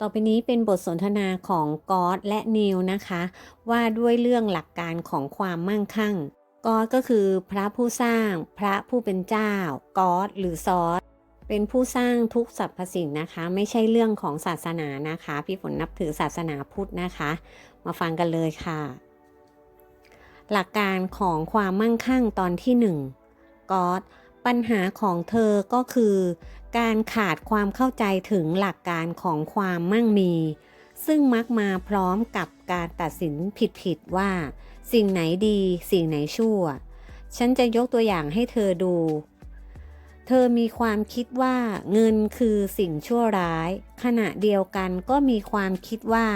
ต่อไปนี้เป็นบทสนทนาของกอตและนิวนะคะ ว่าด้วยเรื่องหลักการของความมั่งคั่งกอตก็คือพระผู้สร้าง พระผู้เป็นเจ้ากอตหรือซอสเป็นผู้สร้างทุกสรรพสิ่งนะคะ ไม่ใช่เรื่องของศาสนานะคะ พี่ฝนนับถือศาสนาพุทธนะคะ มาฟังกันเลยค่ะ หลักการของความมั่งคั่งตอนที่หนึ่งก๊อต ปัญหาของเธอก็คือ การขาดความเข้าใจถึงหลักการของความมั่งมี ซึ่งมักมาพร้อมกับการตัดสินผิดๆว่า สิ่งไหนดีสิ่งไหนชั่ว ฉันจะยกตัวอย่างให้เธอดู เธอมีความคิดว่าเงินคือสิ่งชั่วร้าย ขณะเดียวกันก็มีความคิดว่า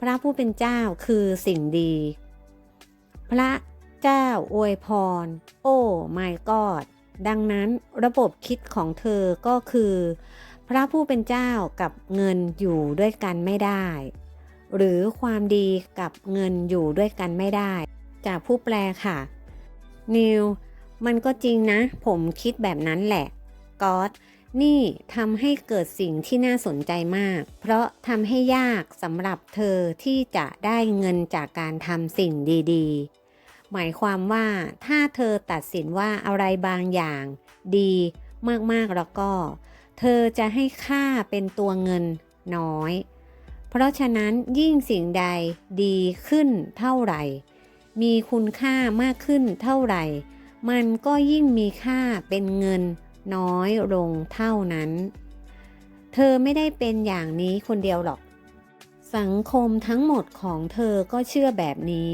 พระผู้เป็นเจ้าคือสิ่งดี พระเจ้าอวยพร โอ้ my god ดั ดังนั้นระบบคิดของเธอก็คือ พระผู้เป็นเจ้ากับเงินอยู่ด้วยกันไม่ได้ หรือความดีกับเงินอยู่ด้วยกันไม่ได้ จากผู้แปลค่ะ นิว มันก็จริงนะ ผมคิดแบบนั้นแหละก๊อตนี่ทำให้เกิดสิ่งที่น่าสนใจมาก เพราะทำให้ยากสำหรับเธอที่จะได้เงินจากการทำสิ่งดี ๆ หมายความว่าถ้าเธอตัดสินว่าอะไรบางอย่าง ดีมากๆแล้วก็ เธอจะให้ค่าเป็นตัวเงินน้อย เพราะฉะนั้นยิ่งสิ่งใดดีขึ้นเท่าไหร่ มีคุณค่ามากขึ้นเท่าไหร่ มันก็ยิ่งมีค่าเป็นเงินน้อยลงเท่านั้น เธอไม่ได้เป็นอย่างนี้คนเดียวหรอก สังคมทั้งหมดของเธอก็เชื่อแบบนี้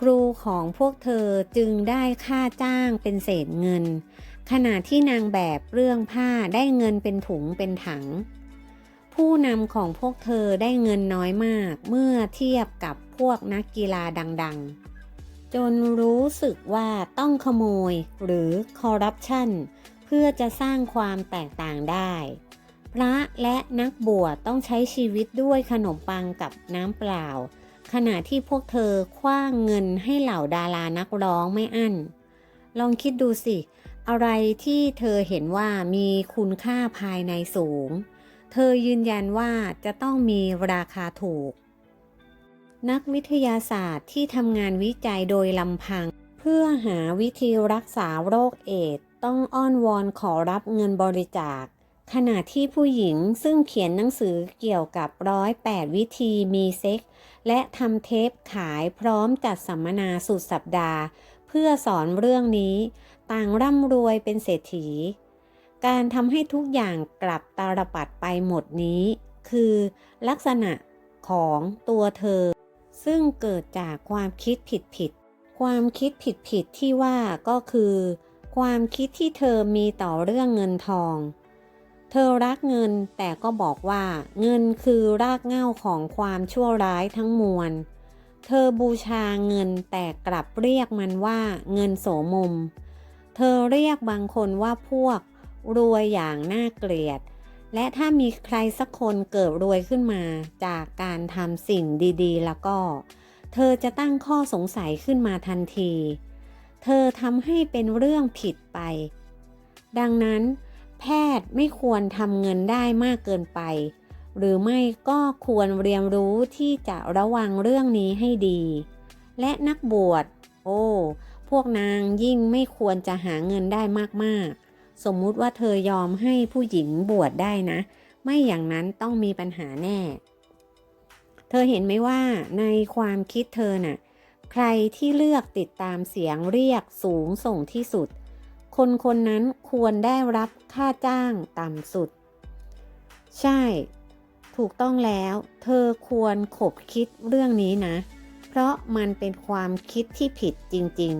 ครูของพวกเธอจึงได้ค่าจ้างเป็นเศษเงิน ขณะที่นางแบบเรื่องผ้าได้เงินเป็นถุงเป็นถัง ผู้นำของพวกเธอได้เงินน้อยมากเมื่อเทียบกับพวกนักกีฬาดังๆ จนรู้สึกว่าต้องขโมยหรือคอร์รัปชันเพื่อจะสร้างความแตกต่างได้ พระและนักบวชต้องใช้ชีวิตด้วยขนมปังกับน้ำเปล่า ขณะที่พวกเธอคว้างเงินให้เหล่าดารานักร้องไม่อั้น ลองคิดดูสิ อะไรที่เธอเห็นว่ามีคุณค่าภายในสูง เธอยืนยันว่าจะต้องมีราคาถูก นักวิทยาศาสตร์ที่ทำงานวิจัยโดยลำพัง เพื่อหาวิธีรักษาโรคเอดต้องอ้อนวอนขอรับเงินบริจาคขณะที่ผู้หญิงซึ่งเขียนหนังสือเกี่ยวกับร้อยแปดวิธีมีเซ็ก และทำเทปขายพร้อมจัดสัมมนาสุดสัปดาห์ เพื่อสอนเรื่องนี้ ต่างร่ำรวยเป็นเศรษฐี การทำให้ทุกอย่างกลับตาลปัดไปหมดนี้ คือลักษณะของตัวเธอ ซึ่งเกิดจากความคิดผิดๆความคิดผิดๆที่ว่าก็คือ ความคิดที่เธอมีต่อเรื่องเงินทอง ธอรักเงินแต่ก็บอกว่าเงินคือรากเหง้าของความชั่วร้ายทั้งมวล เธอบูชาเงินแต่กลับเรียกมันว่าเงินโสมม เธอเรียกบางคนว่าพวก รวยอย่างน่าเกลียด และถ้ามีใครสักคนเกิดรวยขึ้นมาจากการทำสิ่งดีๆ แล้วก็ เธอจะตั้งข้อสงสัยขึ้นมาทันที เธอทำให้เป็นเรื่องผิดไป ดังนั้น แพทย์ไม่ควรทำเงินได้มากเกินไป หรือไม่ก็ควรเรียนรู้ที่จะระวังเรื่องนี้ให้ดี และนักบวช โอ้ พวกนางยิ่งไม่ควรจะหาเงินได้มากๆ สมมุติว่าเธอยอมให้ผู้หญิงบวชได้นะ ไม่อย่างนั้นต้องมีปัญหาแน่ เธอเห็นไหมว่าในความคิดเธอน่ะ ใครที่เลือกติดตามเสียงเรียกสูงส่งที่สุด คนคนนั้นควรได้รับค่าจ้างต่ำสุด ใช่ ถูกต้องแล้ว เธอควรขบคิดเรื่องนี้นะ เพราะมันเป็นความคิดที่ผิดจริง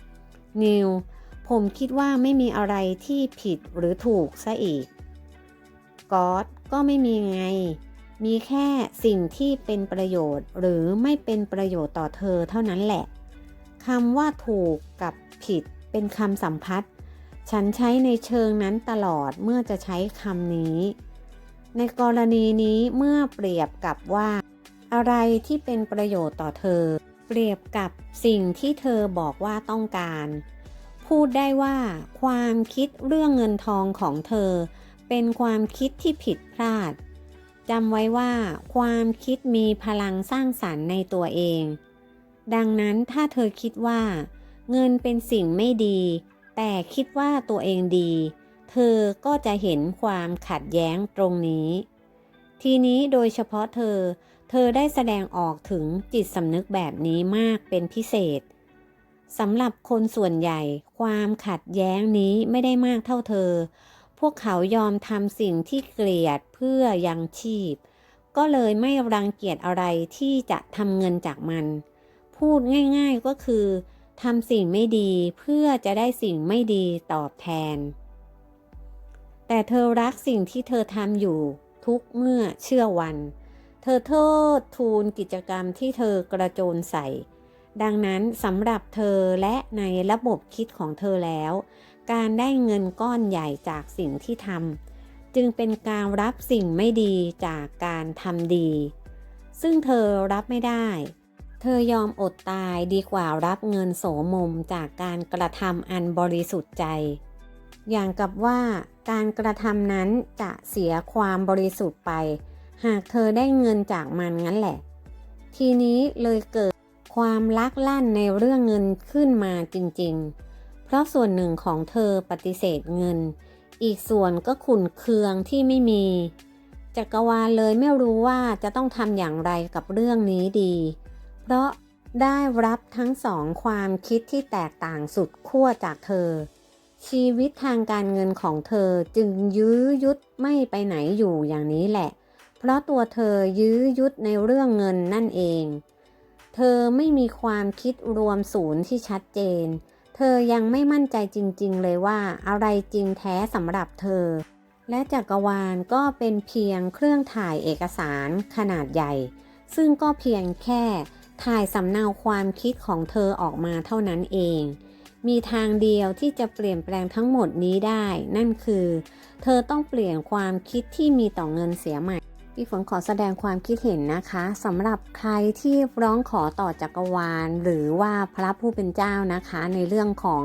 ๆ นิว ผมคิดว่าไม่มีอะไรที่ผิดหรือถูกซะอีกก๊อตก็ไม่มีไง มีแค่สิ่งที่เป็นประโยชน์หรือไม่เป็นประโยชน์ต่อเธอเท่านั้นแหละคำว่าถูกกับผิดเป็นคำสัมพัทธ์ ฉันใช้ในเชิงนั้นตลอดเมื่อจะใช้คำนี้ ในกรณีนี้เมื่อเปรียบกับว่า อะไรที่เป็นประโยชน์ต่อเธอ เปรียบกับสิ่งที่เธอบอกว่าต้องการ พูดได้ว่า ความคิดเรื่องเงินทองของเธอ เป็นความคิดที่ผิดพลาดจำไว้ว่า ความคิดมีพลังสร้างสรรค์ในตัวเอง ดังนั้นถ้าเธอคิดว่า เงินเป็นสิ่งไม่ดี แต่คิดว่าตัวเองดี เธอก็จะเห็นความขัดแย้งตรงนี้ ทีนี้โดยเฉพาะเธอ เธอได้แสดงออกถึงจิตสำนึกแบบนี้มากเป็นพิเศษสำหรับคนส่วนใหญ่ ความขัดแย้งนี้ไม่ได้มากเท่าเธอ พวกเขายอมทำสิ่งที่เกลียดเพื่อยังชีพ ก็เลยไม่รังเกียจอะไรที่จะทำเงินจากมัน พูดง่ายๆก็คือ ทำสิ่งไม่ดีเพื่อจะได้สิ่งไม่ดีตอบแทน แต่เธอรักสิ่งที่เธอทำอยู่ทุกเมื่อเชื่อวัน เธอโทษทูลกิจกรรมที่เธอกระโจนใส่ ดังนั้นสำหรับเธอและในระบบคิดของเธอแล้ว การได้เงินก้อนใหญ่จากสิ่งที่ทำจึงเป็นการรับสิ่งไม่ดีจากการทำดี ซึ่งเธอรับไม่ได้ เธอยอมอดตายดีกว่ารับเงินโสมมจากการกระทำอันบริสุทธิ์ใจ อย่างกับว่าการกระทำนั้นจะเสียความบริสุทธิ์ไป หากเธอได้เงินจากมันงั้นแหละ ทีนี้เลยเกิดความลักลั่นในเรื่องเงินขึ้นมาจริงๆ เพราะส่วนหนึ่งของเธอปฏิเสธเงิน อีกส่วนก็ขุนเคืองที่ไม่มี จักรวาลเลยไม่รู้ว่าจะต้องทำอย่างไรกับเรื่องนี้ดี เพราะได้รับทั้งสองความคิดที่แตกต่างสุดขั้วจากเธอ ชีวิตทางการเงินของเธอจึงยื้อยุดไม่ไปไหนอยู่อย่างนี้แหละ เพราะตัวเธอยื้อยุดในเรื่องเงินนั่นเอง เธอไม่มีความคิดรวมศูนย์ที่ชัดเจน เธอยังไม่มั่นใจจริง ๆ เลยว่าอะไรจริงแท้สำหรับเธอ และจักรวาลก็เป็นเพียงเครื่องถ่ายเอกสารขนาดใหญ่ ซึ่งก็เพียงแค่ ถ่ายสำเนาความคิดของเธอออกมาเท่านั้นเอง มีทางเดียวที่จะเปลี่ยนแปลงทั้งหมดนี้ได้ นั่นคือ เธอต้องเปลี่ยนความคิดที่มีต่อเงินเสียใหม่ พี่ฝนขอแสดงความคิดเห็นนะคะสำหรับใครที่ร้องขอต่อจักรวาล หรือว่าพระผู้เป็นเจ้านะคะ ในเรื่องของ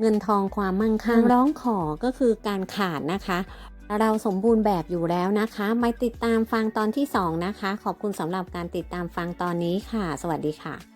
เงินทองความมั่งคั่งร้องขอก็คือการขาดนะคะ เราสมบูรณ์แบบอยู่แล้วนะคะมาติดตามฟังตอนที่ 2 นะคะ ขอบคุณสำหรับการติดตามฟังตอนนี้ค่ะ สวัสดีค่ะ